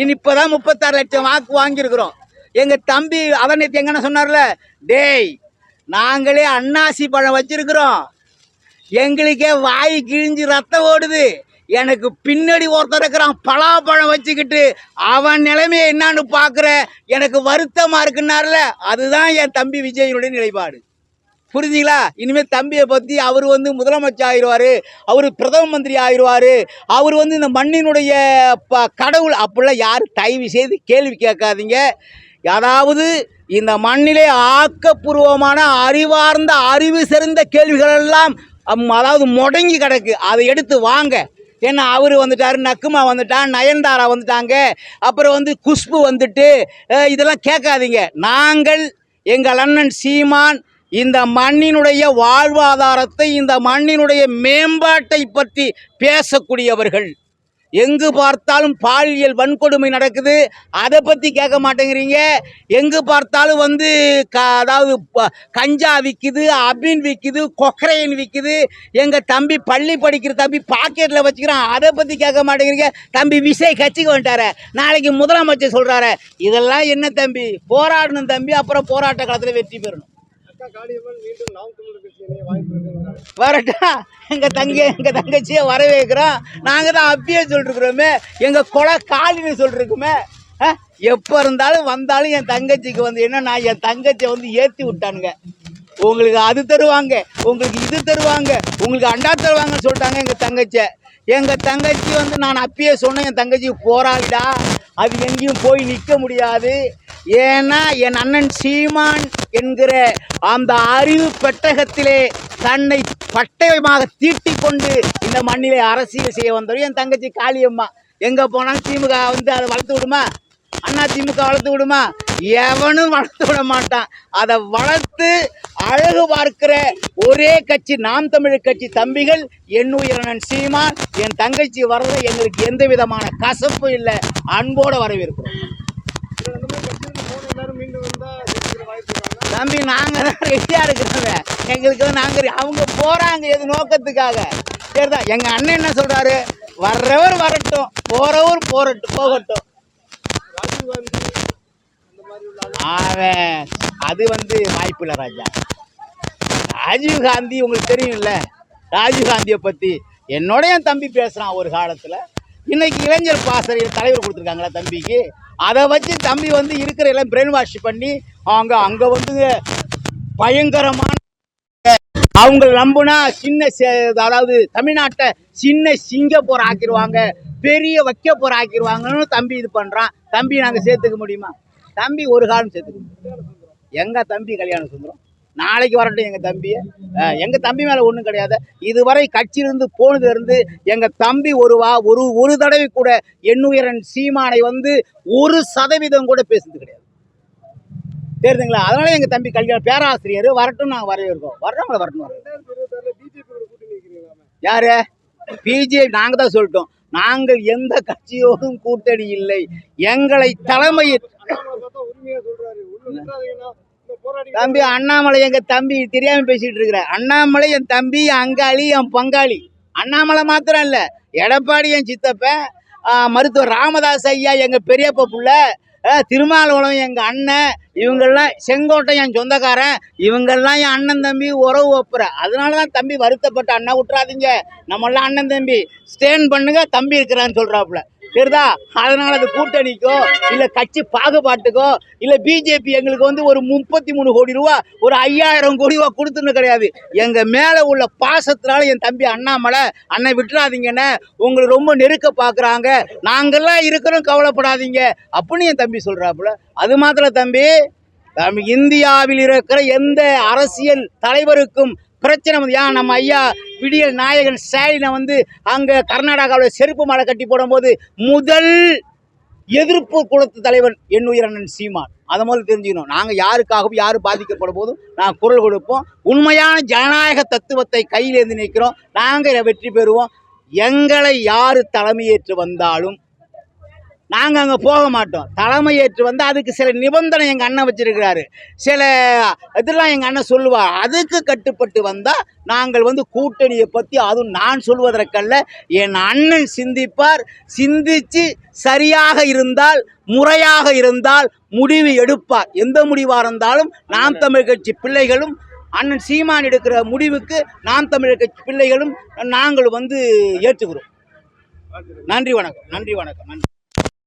இனி இப்பதான் முப்பத்தாறு லட்சம் வாக்கு வாங்கியிருக்கிறோம். எங்க தம்பி அவர் நேற்று எங்கன்னு சொன்னார்ல டேய் நாங்களே அன்னாசி பழம் வச்சிருக்கிறோம். எங்களுக்கே வாய் கிழிஞ்சு ரத்தம் ஓடுது. எனக்கு பின்னாடி ஒருத்தர் இருக்கிறான் பலாப்பழம் வச்சுக்கிட்டு அவன் நிலைமையை என்னான்னு பார்க்குற எனக்கு வருத்தமாக இருக்குன்னார்ல அதுதான் என் தம்பி விஜயனுடைய நிலைப்பாடு. புரிஞ்சுங்களா? இனிமேல் தம்பியை பற்றி அவர் வந்து முதலமைச்சர் ஆயிடுவார் அவர் பிரதம மந்திரி ஆயிடுவார் அவர் வந்து இந்த மண்ணினுடைய ப கடவுள் அப்படிலாம் யாரும் தயவு செய்து கேள்வி கேட்காதீங்க. அதாவது இந்த மண்ணிலே ஆக்கப்பூர்வமான அறிவார்ந்த அறிவு சிறந்த கேள்விகள் எல்லாம் அதாவது முடங்கி கிடக்கு. அதை எடுத்து வாங்க. ஏன்னா அவர் வந்துட்டார் நக்குமா வந்துட்டான் நயன்தாரா வந்துட்டாங்க. அப்புறம் வந்து குஷ்பு வந்துட்டு இதெல்லாம் கேட்காதீங்க. நாங்கள் எங்கள் அண்ணன் சீமான் இந்த மண்ணினுடைய வாழ்வாதாரத்தை இந்த மண்ணினுடைய மேம்பாட்டை பற்றி பேசக்கூடியவர்கள். எங்கு பார்த்தாலும் பாலியல் வன்கொடுமை நடக்குது. அதை பற்றி கேட்க மாட்டேங்கிறீங்க. எங்கு பார்த்தாலும் வந்து க அதாவது ப- கஞ்சா விற்கிது அபின் விற்கிது கொக்கரையன் விற்கிது எங்கள் தம்பி பள்ளி படிக்கிற தம்பி பாக்கெட்டில் வச்சுக்கிறான். அதை பற்றி கேட்க மாட்டேங்கிறீங்க. தம்பி விசை கட்சிக்கு வந்துட்டார. நாளைக்கு முதலமைச்சர் சொல்கிறாரு இதெல்லாம் என்ன தம்பி? போராடணும் தம்பி. அப்புறம் போராட்ட காலத்தில் வெற்றி பெறணும். வரட்டா. எங்கள் தங்கை எங்கள் தங்கச்சியை வரவேற்கிறோம். நாங்கள் தான் அப்பயே சொல்லிருக்கிறோமே. எங்கள் கொலை காலின்னு சொல்லிருக்குமே. எப்போ இருந்தாலும் வந்தாலும் என் தங்கச்சிக்கு வந்து என்ன நான் என் தங்கச்சியை வந்து ஏற்றி விட்டானுங்க. உங்களுக்கு அது தருவாங்க. உங்களுக்கு இது தருவாங்க. உங்களுக்கு அண்டா தருவாங்கன்னு சொல்லிட்டாங்க எங்கள் தங்கச்சியை. எங்கள் தங்கச்சி வந்து நான் அப்பயே சொன்னேன் என் தங்கச்சி போராடிடா அது எங்கேயும் போய் நிற்க முடியாது. ஏன்னா என் அண்ணன் சீமான் என்கிற அந்த அறிவு பெட்டகத்திலே தன்னை பட்டயமாக தீட்டி கொண்டு இந்த மண்ணிலே அரசியல் செய்ய வந்தவர் என் தங்கச்சி காளியம்மா. எங்கே போனாலும் திமுக வந்து அதை வளர்த்து விடுமா? அண்ணா திமுக வளர்த்து விடுமா? எவனும் வளர்த்து விட மாட்டான். அதை வளர்த்து அழகு பார்க்கிற ஒரே கட்சி நாம் தமிழர் கட்சி தம்பிகள் என் உயிரினன் சீமான் என் தங்கச்சி வர்றது எங்களுக்கு எந்த விதமான கசப்பும் இல்லை. அன்போடு வரவேற்கிறோம். தம்பி நாங்கள் தான் ரெடியாக இருக்கிறோங்க எங்களுக்கு வந்து நாங்கள் அவங்க போகிறாங்க எது நோக்கத்துக்காக. சரிதான் எங்கள் அண்ணன் என்ன சொல்கிறாரு வர்றவர் வரட்டும் போகிறவர் போகட்டும் போகட்டும். அவன் அது வந்து வாய்ப்பு இல்லை ராஜா. ராஜீவ் காந்தி உங்களுக்கு தெரியும்ல? ராஜீவ் காந்தியை பற்றி என்னோட என் தம்பி பேசுகிறான் ஒரு காலத்தில். இன்னைக்கு இளைஞர் பாசறையில் தலைவர் கொடுத்துருக்காங்களா தம்பிக்கு? அதை வச்சு தம்பி வந்து இருக்கிற எல்லாம் பிரெயின் வாஷ் பண்ணி அவங்க அங்கே வந்து பயங்கரமான அவங்க நம்புனா சின்ன சே- அதாவது தமிழ்நாட்டை சின்ன சிங்கப்பூர் ஆக்கிடுவாங்க பெரிய வைக்க போற ஆக்கிடுவாங்கன்னு தம்பி இது பண்ணுறான் தம்பி நாங்கள் சேர்த்துக்க முடியுமா? தம்பி ஒரு காலம் சேர்த்துக்க எங்கள் தம்பி கல்யாணம் சுந்தரம் நாளைக்கு வரட்டும் எங்கள் தம்பியை எங்கள் தம்பி மேலே ஒன்றும் கிடையாது இதுவரை கட்சியிலிருந்து போனதுலேருந்து எங்கள் தம்பி ஒரு வா ஒரு ஒரு தடவை கூட எண்ணுயரன் சீமானை வந்து ஒரு சதவீதம் கூட பேசுனது கிடையாது தெரியுதுங்களா அதனால எங்கள் தம்பி கல்யாணம் பேராசிரியர் வரட்டும் நாங்கள் வரவேற்கோம் வர்றவங்கள வரட்டும் வரோம் யாரு பிஜேபி நாங்கள் தான் சொல்லிட்டோம் நாங்கள் எந்த கட்சியோடும் கூட்டணி இல்லை. எங்களை தலைமையில் தம்பி அண்ணாமலை எங்க தம்பி தெரியாம பேசிட்டு இருக்கிற. அண்ணாமலை என் தம்பி அங்காளி என் பங்காளி. அண்ணாமலை மாத்திரம் இல்ல. எடப்பாடி என் சித்தப்பன் மருத்துவர் ராமதாஸ் ஐயா எங்க பெரியப்பா புள்ள திருமாவளவன் எங்கள் அண்ணன் இவங்கெல்லாம் செங்கோட்டை என் சொந்தக்காரன் இவங்கெல்லாம் என் அண்ணன் தம்பி உறவு ஒப்புற. அதனால தான் தம்பி வருத்தப்பட்ட அண்ணா விட்டுறாதீங்க. நம்மளாம் அண்ணன் தம்பி. ஸ்டேன் பண்ணுங்க தம்பி இருக்கிறான்னு சொல்கிறாப்புல சரிதா அதனால அது கூட்டணிக்கோ இல்ல கட்சி பாகுபாட்டுக்கோ இல்ல பிஜேபி எங்களுக்கு வந்து ஒரு முப்பத்தி மூணு கோடி ரூபா ஒரு ஐயாயிரம் கோடி ரூபா கொடுத்துன்னு கிடையாது. எங்க மேல உள்ள பாசத்தினால என் தம்பி அண்ணாமலை அண்ணன் விட்டுறாதீங்கன்னு உங்களுக்கு ரொம்ப நெருக்க பாக்குறாங்க. நாங்கெல்லாம் இருக்கிறோம் கவலைப்படாதீங்க. அப்படின்னு என் தம்பி சொல்றாப்புல. அது மாத்திரம் தம்பி இந்தியாவில் இருக்கிற எந்த அரசியல் தலைவருக்கும் பிரச்சனை வந்து ஏன் நம்ம ஐயா விடியல் நாயகன் ஸ்டாலினை வந்து அங்கே கர்நாடகாவில் செருப்பு மலை கட்டி போடும்போது முதல் எதிர்ப்பு குலத்து தலைவன் என் உயிரண்ணன் சீமான். அதை முதல்ல தெரிஞ்சுக்கணும். நாங்கள் யாருக்காகவும் யார் பாதிக்கப்படும் போதும் நாங்கள் குரல் கொடுப்போம். உண்மையான ஜனநாயக தத்துவத்தை கையிலேந்து நிற்கிறோம் நாங்கள் வெற்றி பெறுவோம். எங்களை யார் தலைமையேற்று வந்தாலும் நாங்கள் அங்கே போக மாட்டோம். தலைமையேற்று வந்து அதுக்கு சில நிபந்தனை எங்கள் அண்ணன் வச்சிருக்கிறாரு. சில இதெல்லாம் எங்கள் அண்ணன் சொல்லுவார் அதுக்கு கட்டுப்பட்டு வந்தால் நாங்கள் வந்து கூட்டணியை பற்றி அதுவும் நான் சொல்வதற்கல்ல என் அண்ணன் சிந்திப்பார். சிந்தித்து சரியாக இருந்தால் முறையாக இருந்தால் முடிவு எடுப்பார். எந்த முடிவாக இருந்தாலும் நாம் தமிழ் கட்சி பிள்ளைகளும் அண்ணன் சீமான் எடுக்கிற முடிவுக்கு நாம் தமிழர் கட்சி பிள்ளைகளும் நாங்கள் வந்து ஏற்றுக்கிறோம் நன்றி வணக்கம் நன்றி வணக்கம் நன்றி.